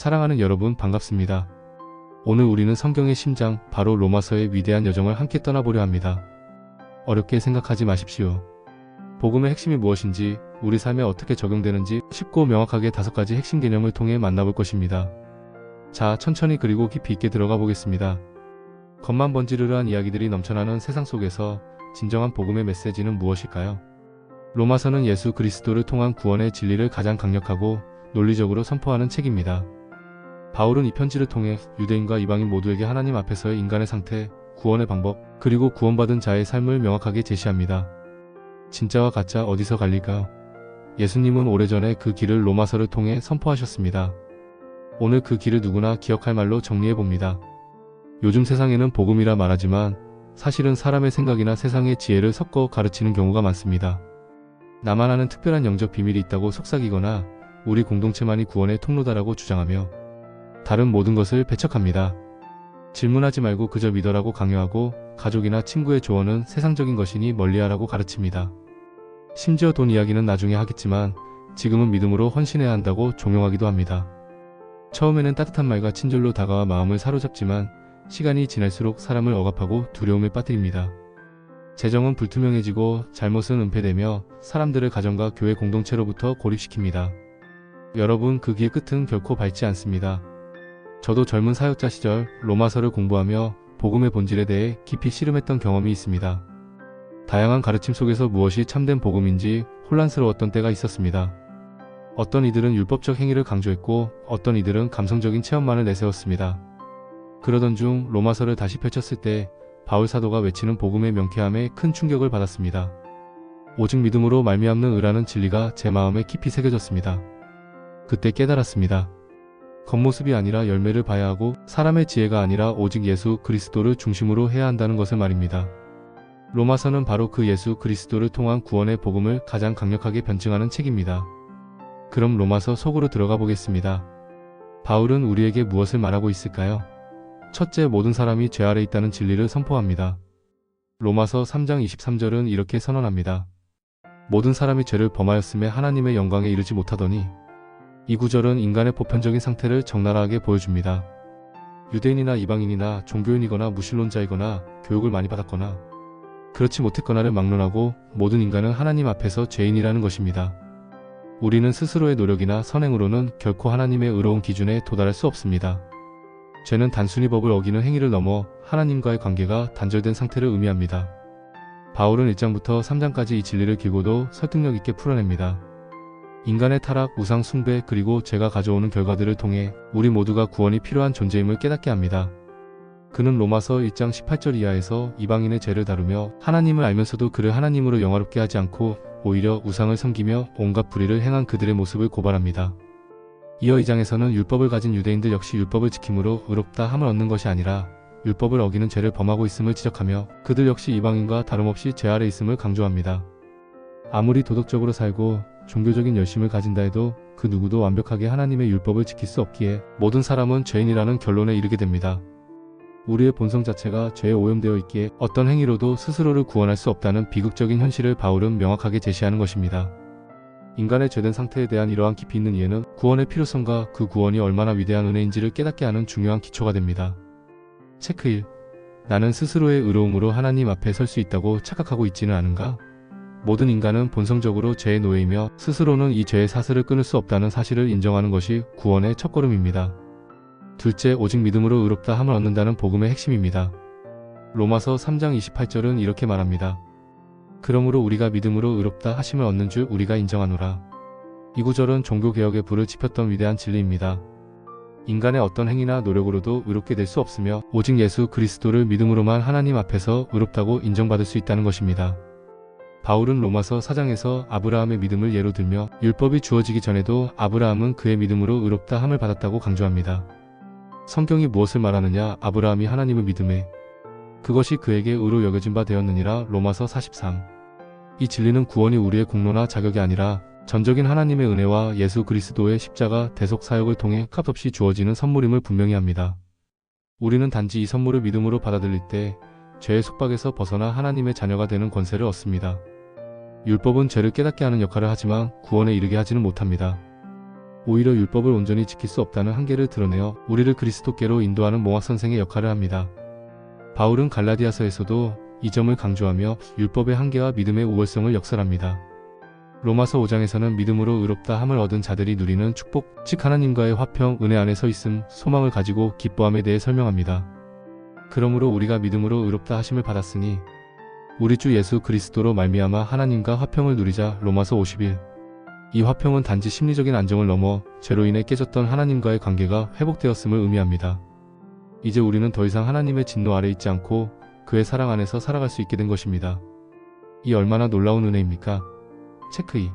사랑하는 여러분 반갑습니다. 오늘 우리는 성경의 심장, 바로 로마서의 위대한 여정을 함께 떠나보려 합니다. 어렵게 생각하지 마십시오. 복음의 핵심이 무엇인지, 우리 삶에 어떻게 적용되는지 쉽고 명확하게 다섯 가지 핵심 개념을 통해 만나볼 것입니다. 자, 천천히 그리고 깊이 있게 들어가 보겠습니다. 겉만 번지르르한 이야기들이 넘쳐나는 세상 속에서 진정한 복음의 메시지는 무엇일까요? 로마서는 예수 그리스도를 통한 구원의 진리를 가장 강력하고 논리적으로 선포하는 책입니다. 바울은 이 편지를 통해 유대인과 이방인 모두에게 하나님 앞에서의 인간의 상태, 구원의 방법, 그리고 구원받은 자의 삶을 명확하게 제시합니다. 진짜와 가짜 어디서 갈릴까요? 예수님은 오래전에 그 길을 로마서를 통해 선포하셨습니다. 오늘 그 길을 누구나 기억할 말로 정리해 봅니다. 요즘 세상에는 복음이라 말하지만 사실은 사람의 생각이나 세상의 지혜를 섞어 가르치는 경우가 많습니다. 나만 아는 특별한 영적 비밀이 있다고 속삭이거나 우리 공동체만이 구원의 통로다라고 주장하며 다른 모든 것을 배척합니다. 질문하지 말고 그저 믿어라고 강요하고 가족이나 친구의 조언은 세상적인 것이니 멀리하라고 가르칩니다. 심지어 돈 이야기는 나중에 하겠지만 지금은 믿음으로 헌신해야 한다고 종용하기도 합니다. 처음에는 따뜻한 말과 친절로 다가와 마음을 사로잡지만 시간이 지날수록 사람을 억압하고 두려움에 빠뜨립니다. 재정은 불투명해지고 잘못은 은폐되며 사람들을 가정과 교회 공동체로부터 고립시킵니다. 여러분 그 길 끝은 결코 밝지 않습니다. 저도 젊은 사역자 시절 로마서를 공부하며 복음의 본질에 대해 깊이 씨름했던 경험이 있습니다. 다양한 가르침 속에서 무엇이 참된 복음인지 혼란스러웠던 때가 있었습니다. 어떤 이들은 율법적 행위를 강조했고 어떤 이들은 감성적인 체험만을 내세웠습니다. 그러던 중 로마서를 다시 펼쳤을 때 바울 사도가 외치는 복음의 명쾌함에 큰 충격을 받았습니다. 오직 믿음으로 말미암는 의라는 진리가 제 마음에 깊이 새겨졌습니다. 그때 깨달았습니다. 겉모습이 아니라 열매를 봐야 하고 사람의 지혜가 아니라 오직 예수 그리스도를 중심으로 해야 한다는 것을 말입니다. 로마서는 바로 그 예수 그리스도를 통한 구원의 복음을 가장 강력하게 변증하는 책입니다. 그럼 로마서 속으로 들어가 보겠습니다. 바울은 우리에게 무엇을 말하고 있을까요? 첫째 모든 사람이 죄 아래 있다는 진리를 선포합니다. 로마서 3장 23절은 이렇게 선언합니다. 모든 사람이 죄를 범하였음에 하나님의 영광에 이르지 못하더니 이 구절은 인간의 보편적인 상태를 적나라하게 보여줍니다. 유대인이나 이방인이나 종교인이거나 무신론자이거나 교육을 많이 받았거나 그렇지 못했거나를 막론하고 모든 인간은 하나님 앞에서 죄인이라는 것입니다. 우리는 스스로의 노력이나 선행으로는 결코 하나님의 의로운 기준에 도달할 수 없습니다. 죄는 단순히 법을 어기는 행위를 넘어 하나님과의 관계가 단절된 상태를 의미합니다. 바울은 1장부터 3장까지 이 진리를 길고도 설득력 있게 풀어냅니다. 인간의 타락, 우상 숭배, 그리고 죄가 가져오는 결과들을 통해 우리 모두가 구원이 필요한 존재임을 깨닫게 합니다. 그는 로마서 1장 18절 이하에서 이방인의 죄를 다루며 하나님을 알면서도 그를 하나님으로 영화롭게 하지 않고 오히려 우상을 섬기며 온갖 불의를 행한 그들의 모습을 고발합니다. 이어 2장에서는 율법을 가진 유대인들 역시 율법을 지킴으로 의롭다 함을 얻는 것이 아니라 율법을 어기는 죄를 범하고 있음을 지적하며 그들 역시 이방인과 다름없이 죄 아래 있음을 강조합니다. 아무리 도덕적으로 살고 종교적인 열심을 가진다 해도 그 누구도 완벽하게 하나님의 율법을 지킬 수 없기에 모든 사람은 죄인이라는 결론에 이르게 됩니다. 우리의 본성 자체가 죄에 오염되어 있기에 어떤 행위로도 스스로를 구원할 수 없다는 비극적인 현실을 바울은 명확하게 제시하는 것입니다. 인간의 죄된 상태에 대한 이러한 깊이 있는 이해는 구원의 필요성과 그 구원이 얼마나 위대한 은혜인지를 깨닫게 하는 중요한 기초가 됩니다. 체크 1. 나는 스스로의 의로움으로 하나님 앞에 설 수 있다고 착각하고 있지는 않은가? 모든 인간은 본성적으로 죄의 노예이며 스스로는 이 죄의 사슬을 끊을 수 없다는 사실을 인정하는 것이 구원의 첫걸음입니다. 둘째, 오직 믿음으로 의롭다 함을 얻는다는 복음의 핵심입니다. 로마서 3장 28절은 이렇게 말합니다. 그러므로 우리가 믿음으로 의롭다 하심을 얻는 줄 우리가 인정하노라. 이 구절은 종교개혁의 불을 지폈던 위대한 진리입니다. 인간의 어떤 행위나 노력으로도 의롭게 될 수 없으며 오직 예수 그리스도를 믿음으로만 하나님 앞에서 의롭다고 인정받을 수 있다는 것입니다. 바울은 로마서 4장에서 아브라함의 믿음을 예로 들며 율법이 주어지기 전에도 아브라함은 그의 믿음으로 의롭다 함을 받았다고 강조합니다. 성경이 무엇을 말하느냐 아브라함이 하나님을 믿음에 그것이 그에게 의로 여겨진 바 되었느니라 로마서 43. 이 진리는 구원이 우리의 공로나 자격이 아니라 전적인 하나님의 은혜와 예수 그리스도의 십자가 대속 사역을 통해 값없이 주어지는 선물임을 분명히 합니다. 우리는 단지 이 선물을 믿음으로 받아들일 때 죄의 속박에서 벗어나 하나님의 자녀가 되는 권세를 얻습니다. 율법은 죄를 깨닫게 하는 역할을 하지만 구원에 이르게 하지는 못합니다. 오히려 율법을 온전히 지킬 수 없다는 한계를 드러내어 우리를 그리스도께로 인도하는 몽학 선생의 역할을 합니다. 바울은 갈라디아서에서도 이 점을 강조하며 율법의 한계와 믿음의 우월성을 역설합니다. 로마서 5장에서는 믿음으로 의롭다 함을 얻은 자들이 누리는 축복, 즉 하나님과의 화평, 은혜 안에 서 있음, 소망을 가지고 기뻐함에 대해 설명합니다. 그러므로 우리가 믿음으로 의롭다 하심을 받았으니 우리 주 예수 그리스도로 말미암아 하나님과 화평을 누리자 로마서 51. 이 화평은 단지 심리적인 안정을 넘어 죄로 인해 깨졌던 하나님과의 관계가 회복되었음을 의미합니다. 이제 우리는 더 이상 하나님의 진노 아래 있지 않고 그의 사랑 안에서 살아갈 수 있게 된 것입니다. 이 얼마나 놀라운 은혜입니까? 체크 2.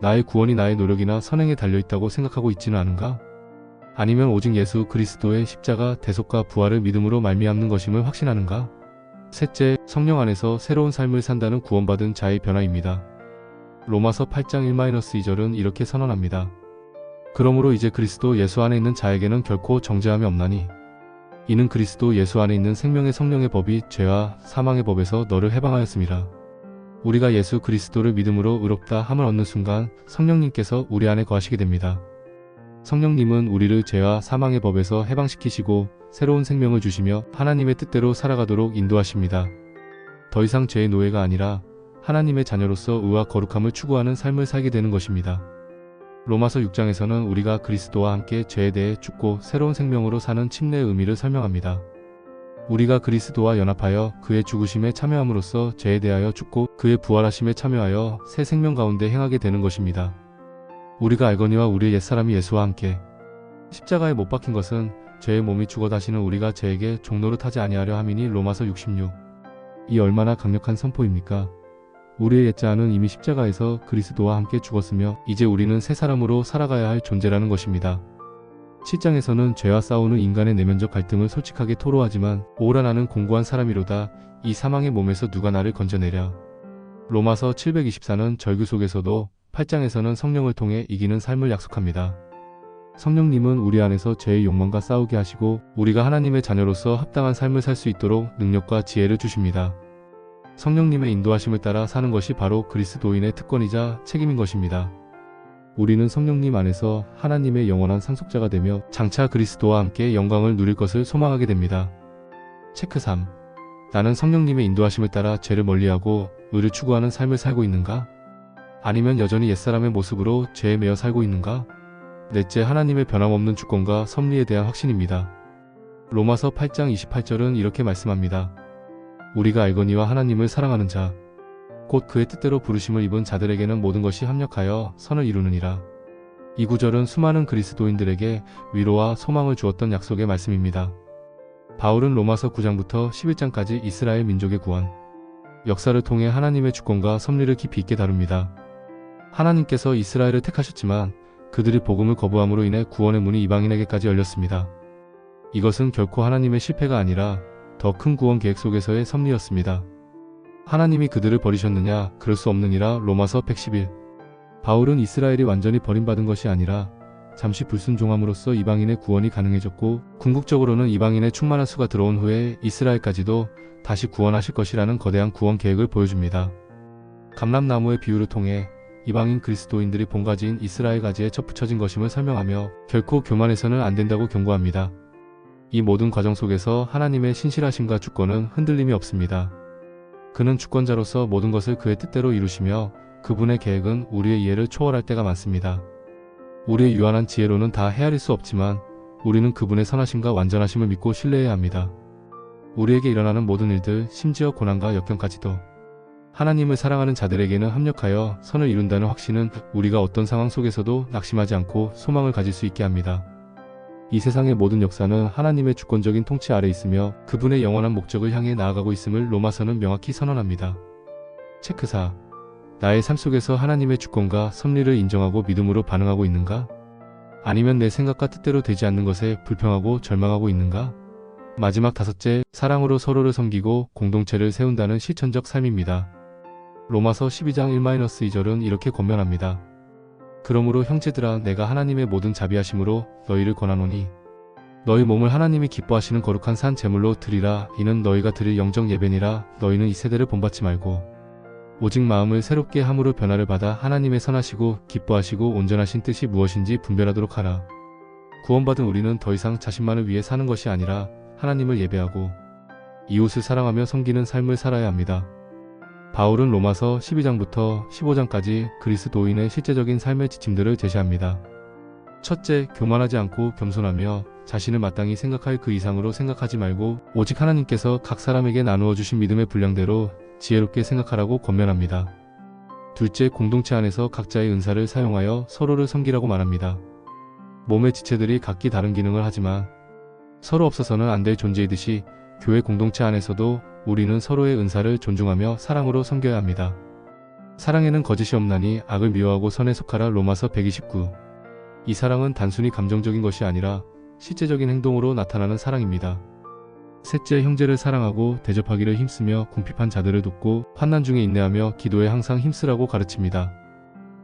나의 구원이 나의 노력이나 선행에 달려있다고 생각하고 있지는 않은가? 아니면 오직 예수 그리스도의 십자가 대속과 부활을 믿음으로 말미암는 것임을 확신하는가? 셋째, 성령 안에서 새로운 삶을 산다는 구원받은 자의 변화입니다. 로마서 8장 1-2절은 이렇게 선언합니다. 그러므로 이제 그리스도 예수 안에 있는 자에게는 결코 정죄함이 없나니 이는 그리스도 예수 안에 있는 생명의 성령의 법이 죄와 사망의 법에서 너를 해방하였습니다. 우리가 예수 그리스도를 믿음으로 의롭다 함을 얻는 순간 성령님께서 우리 안에 거하시게 됩니다. 성령님은 우리를 죄와 사망의 법에서 해방시키시고 새로운 생명을 주시며 하나님의 뜻대로 살아가도록 인도하십니다. 더 이상 죄의 노예가 아니라 하나님의 자녀로서 의와 거룩함을 추구하는 삶을 살게 되는 것입니다. 로마서 6장에서는 우리가 그리스도와 함께 죄에 대해 죽고 새로운 생명으로 사는 침례의 의미를 설명합니다. 우리가 그리스도와 연합하여 그의 죽으심에 참여함으로써 죄에 대하여 죽고 그의 부활하심에 참여하여 새 생명 가운데 행하게 되는 것입니다. 우리가 알거니와 우리의 옛사람이 예수와 함께 십자가에 못 박힌 것은 죄의 몸이 죽어 다시는 우리가 죄에게 종노릇하지 아니하려 함이니 로마서 66. 이 얼마나 강력한 선포입니까? 우리의 옛자는 이미 십자가에서 그리스도와 함께 죽었으며 이제 우리는 새 사람으로 살아가야 할 존재라는 것입니다. 7장에서는 죄와 싸우는 인간의 내면적 갈등을 솔직하게 토로하지만 오라 나는 공고한 사람이로다 이 사망의 몸에서 누가 나를 건져내랴. 로마서 724는 절규 속에서도 8장에서는 성령을 통해 이기는 삶을 약속합니다. 성령님은 우리 안에서 죄의 욕망과 싸우게 하시고 우리가 하나님의 자녀로서 합당한 삶을 살 수 있도록 능력과 지혜를 주십니다. 성령님의 인도하심을 따라 사는 것이 바로 그리스도인의 특권이자 책임인 것입니다. 우리는 성령님 안에서 하나님의 영원한 상속자가 되며 장차 그리스도와 함께 영광을 누릴 것을 소망하게 됩니다. 체크 3. 나는 성령님의 인도하심을 따라 죄를 멀리하고 의를 추구하는 삶을 살고 있는가? 아니면 여전히 옛사람의 모습으로 죄에 매여 살고 있는가? 넷째 하나님의 변함없는 주권과 섭리에 대한 확신입니다. 로마서 8장 28절은 이렇게 말씀합니다. 우리가 알거니와 하나님을 사랑하는 자, 곧 그의 뜻대로 부르심을 입은 자들에게는 모든 것이 합력하여 선을 이루느니라. 이 구절은 수많은 그리스도인들에게 위로와 소망을 주었던 약속의 말씀입니다. 바울은 로마서 9장부터 11장까지 이스라엘 민족의 구원, 역사를 통해 하나님의 주권과 섭리를 깊이 있게 다룹니다. 하나님께서 이스라엘을 택하셨지만 그들이 복음을 거부함으로 인해 구원의 문이 이방인에게까지 열렸습니다. 이것은 결코 하나님의 실패가 아니라 더 큰 구원 계획 속에서의 섭리였습니다. 하나님이 그들을 버리셨느냐? 그럴 수 없느니라 로마서 111. 바울은 이스라엘이 완전히 버림받은 것이 아니라 잠시 불순종함으로써 이방인의 구원이 가능해졌고 궁극적으로는 이방인의 충만한 수가 들어온 후에 이스라엘까지도 다시 구원하실 것이라는 거대한 구원 계획을 보여줍니다. 감람나무의 비유를 통해 이방인 그리스도인들이 본가지인 이스라엘 가지에 덧붙여진 것임을 설명하며 결코 교만해서는 안 된다고 경고합니다. 이 모든 과정 속에서 하나님의 신실하심과 주권은 흔들림이 없습니다. 그는 주권자로서 모든 것을 그의 뜻대로 이루시며 그분의 계획은 우리의 이해를 초월할 때가 많습니다. 우리의 유한한 지혜로는 다 헤아릴 수 없지만 우리는 그분의 선하심과 완전하심을 믿고 신뢰해야 합니다. 우리에게 일어나는 모든 일들, 심지어 고난과 역경까지도 하나님을 사랑하는 자들에게는 합력하여 선을 이룬다는 확신은 우리가 어떤 상황 속에서도 낙심하지 않고 소망을 가질 수 있게 합니다. 이 세상의 모든 역사는 하나님의 주권적인 통치 아래 있으며 그분의 영원한 목적을 향해 나아가고 있음을 로마서는 명확히 선언합니다. 체크 4. 나의 삶 속에서 하나님의 주권과 섭리를 인정하고 믿음으로 반응하고 있는가? 아니면 내 생각과 뜻대로 되지 않는 것에 불평하고 절망하고 있는가? 마지막 다섯째, 사랑으로 서로를 섬기고 공동체를 세운다는 실천적 삶입니다. 로마서 12장 1-2절은 이렇게 권면합니다. 그러므로 형제들아 내가 하나님의 모든 자비하심으로 너희를 권하노니 너희 몸을 하나님이 기뻐하시는 거룩한 산 제물로 드리라 이는 너희가 드릴 영적 예배니라 너희는 이 세대를 본받지 말고 오직 마음을 새롭게 함으로 변화를 받아 하나님의 선하시고 기뻐하시고 온전하신 뜻이 무엇인지 분별하도록 하라. 구원받은 우리는 더 이상 자신만을 위해 사는 것이 아니라 하나님을 예배하고 이웃을 사랑하며 섬기는 삶을 살아야 합니다. 바울은 로마서 12장부터 15장까지 그리스도인의 실제적인 삶의 지침들을 제시합니다. 첫째, 교만하지 않고 겸손하며 자신을 마땅히 생각할 그 이상으로 생각하지 말고 오직 하나님께서 각 사람에게 나누어 주신 믿음의 분량대로 지혜롭게 생각하라고 권면합니다. 둘째, 공동체 안에서 각자의 은사를 사용하여 서로를 섬기라고 말합니다. 몸의 지체들이 각기 다른 기능을 하지만 서로 없어서는 안 될 존재이듯이 교회 공동체 안에서도 우리는 서로의 은사를 존중하며 사랑으로 섬겨야 합니다. 사랑에는 거짓이 없나니 악을 미워하고 선에 속하라 로마서 129. 이 사랑은 단순히 감정적인 것이 아니라 실제적인 행동으로 나타나는 사랑입니다. 셋째, 형제를 사랑하고 대접하기를 힘쓰며 궁핍한 자들을 돕고 환난 중에 인내하며 기도에 항상 힘쓰라고 가르칩니다.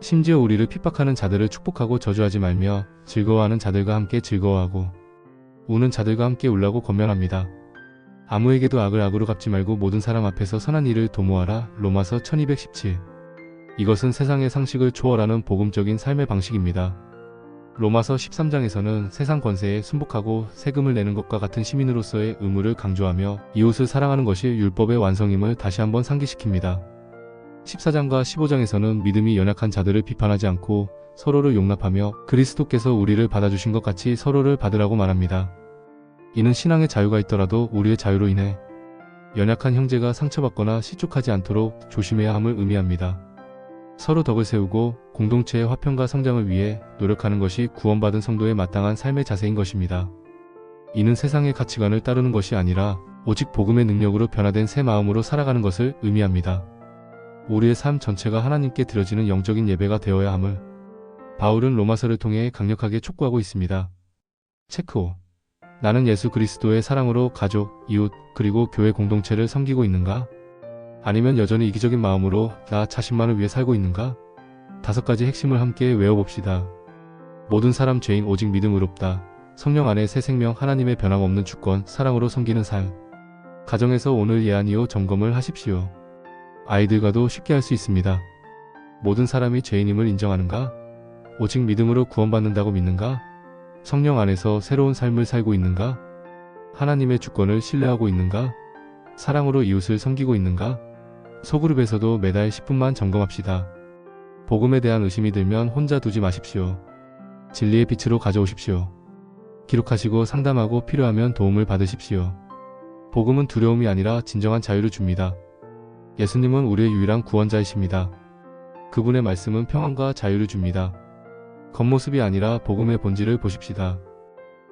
심지어 우리를 핍박하는 자들을 축복하고 저주하지 말며 즐거워하는 자들과 함께 즐거워하고 우는 자들과 함께 울라고 권면합니다. 아무에게도 악을 악으로 갚지 말고 모든 사람 앞에서 선한 일을 도모하라. 로마서 1217. 이것은 세상의 상식을 초월하는 복음적인 삶의 방식입니다. 로마서 13장에서는 세상 권세에 순복하고 세금을 내는 것과 같은 시민으로서의 의무를 강조하며 이웃을 사랑하는 것이 율법의 완성임을 다시 한번 상기시킵니다. 14장과 15장에서는 믿음이 연약한 자들을 비판하지 않고 서로를 용납하며 그리스도께서 우리를 받아주신 것 같이 서로를 받으라고 말합니다. 이는 신앙의 자유가 있더라도 우리의 자유로 인해 연약한 형제가 상처받거나 실족하지 않도록 조심해야 함을 의미합니다. 서로 덕을 세우고 공동체의 화평과 성장을 위해 노력하는 것이 구원받은 성도의 마땅한 삶의 자세인 것입니다. 이는 세상의 가치관을 따르는 것이 아니라 오직 복음의 능력으로 변화된 새 마음으로 살아가는 것을 의미합니다. 우리의 삶 전체가 하나님께 드려지는 영적인 예배가 되어야 함을 바울은 로마서를 통해 강력하게 촉구하고 있습니다. 체크 5. 나는 예수 그리스도의 사랑으로 가족, 이웃, 그리고 교회 공동체를 섬기고 있는가? 아니면 여전히 이기적인 마음으로 나 자신만을 위해 살고 있는가? 다섯 가지 핵심을 함께 외워봅시다. 모든 사람 죄인 오직 믿음으롭다. 성령 안에 새 생명 하나님의 변함없는 주권, 사랑으로 섬기는 삶. 가정에서 오늘 예안이요 점검을 하십시오. 아이들과도 쉽게 할 수 있습니다. 모든 사람이 죄인임을 인정하는가? 오직 믿음으로 구원받는다고 믿는가? 성령 안에서 새로운 삶을 살고 있는가? 하나님의 주권을 신뢰하고 있는가? 사랑으로 이웃을 섬기고 있는가? 소그룹에서도 매달 10분만 점검합시다. 복음에 대한 의심이 들면 혼자 두지 마십시오. 진리의 빛으로 가져오십시오. 기록하시고 상담하고 필요하면 도움을 받으십시오. 복음은 두려움이 아니라 진정한 자유를 줍니다. 예수님은 우리의 유일한 구원자이십니다. 그분의 말씀은 평안과 자유를 줍니다. 겉모습이 아니라 복음의 본질을 보십시다.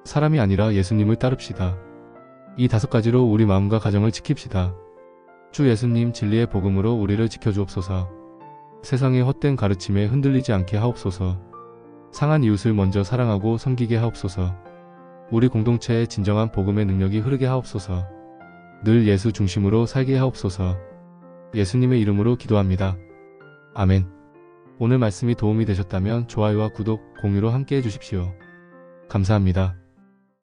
사람이 아니라 예수님을 따릅시다. 이 다섯 가지로 우리 마음과 가정을 지킵시다. 주 예수님 진리의 복음으로 우리를 지켜주옵소서. 세상의 헛된 가르침에 흔들리지 않게 하옵소서. 상한 이웃을 먼저 사랑하고 섬기게 하옵소서. 우리 공동체에 진정한 복음의 능력이 흐르게 하옵소서. 늘 예수 중심으로 살게 하옵소서. 예수님의 이름으로 기도합니다. 아멘. 오늘 말씀이 도움이 되셨다면 좋아요와 구독, 공유로 함께 해주십시오. 감사합니다.